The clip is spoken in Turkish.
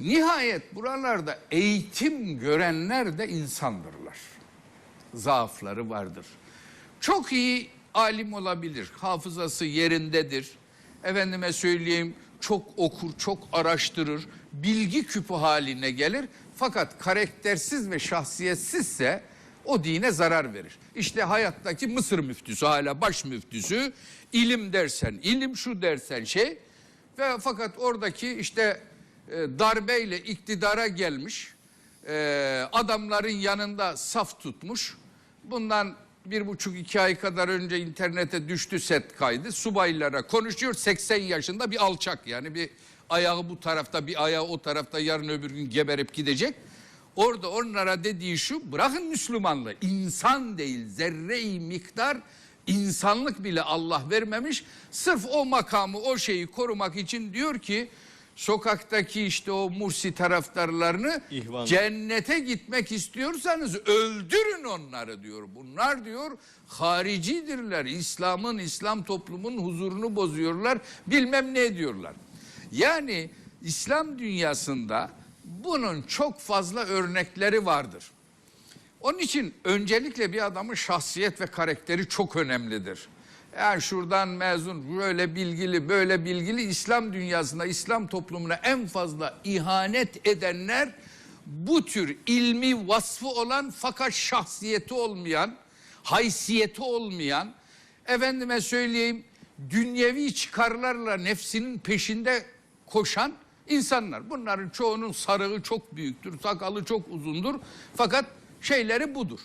Nihayet buralarda eğitim görenler de insandırlar. Zaafları vardır. Çok iyi alim olabilir. Hafızası yerindedir. Efendime söyleyeyim çok okur, çok araştırır. Bilgi küpü haline gelir. Fakat karaktersiz ve şahsiyetsizse o dine zarar verir. İşte hayattaki Mısır müftüsü hala baş müftüsü. ilim dersen ilim şu dersen şey. Ve fakat oradaki işte e, darbeyle iktidara gelmiş e, adamların yanında saf tutmuş. Bundan bir buçuk iki ay kadar önce internete düştü set kaydı. Subaylara konuşuyor 80 yaşında bir alçak yani bir ayağı bu tarafta bir ayağı o tarafta yarın öbür gün geberip gidecek. Orada onlara dediği şu bırakın Müslümanlığı insan değil zerre-i miktar insanlık bile Allah vermemiş. Sırf o makamı o şeyi korumak için diyor ki sokaktaki işte o Mursi taraftarlarını İhvan. cennete gitmek istiyorsanız öldürün onları diyor. Bunlar diyor haricidirler. İslam'ın, İslam toplumun huzurunu bozuyorlar. Bilmem ne diyorlar. Yani İslam dünyasında bunun çok fazla örnekleri vardır. Onun için öncelikle bir adamın şahsiyet ve karakteri çok önemlidir. Yani şuradan mezun, böyle bilgili, böyle bilgili İslam dünyasında, İslam toplumuna en fazla ihanet edenler bu tür ilmi vasfı olan fakat şahsiyeti olmayan, haysiyeti olmayan, efendime söyleyeyim dünyevi çıkarlarla nefsinin peşinde koşan insanlar. Bunların çoğunun sarığı çok büyüktür, sakalı çok uzundur fakat şeyleri budur.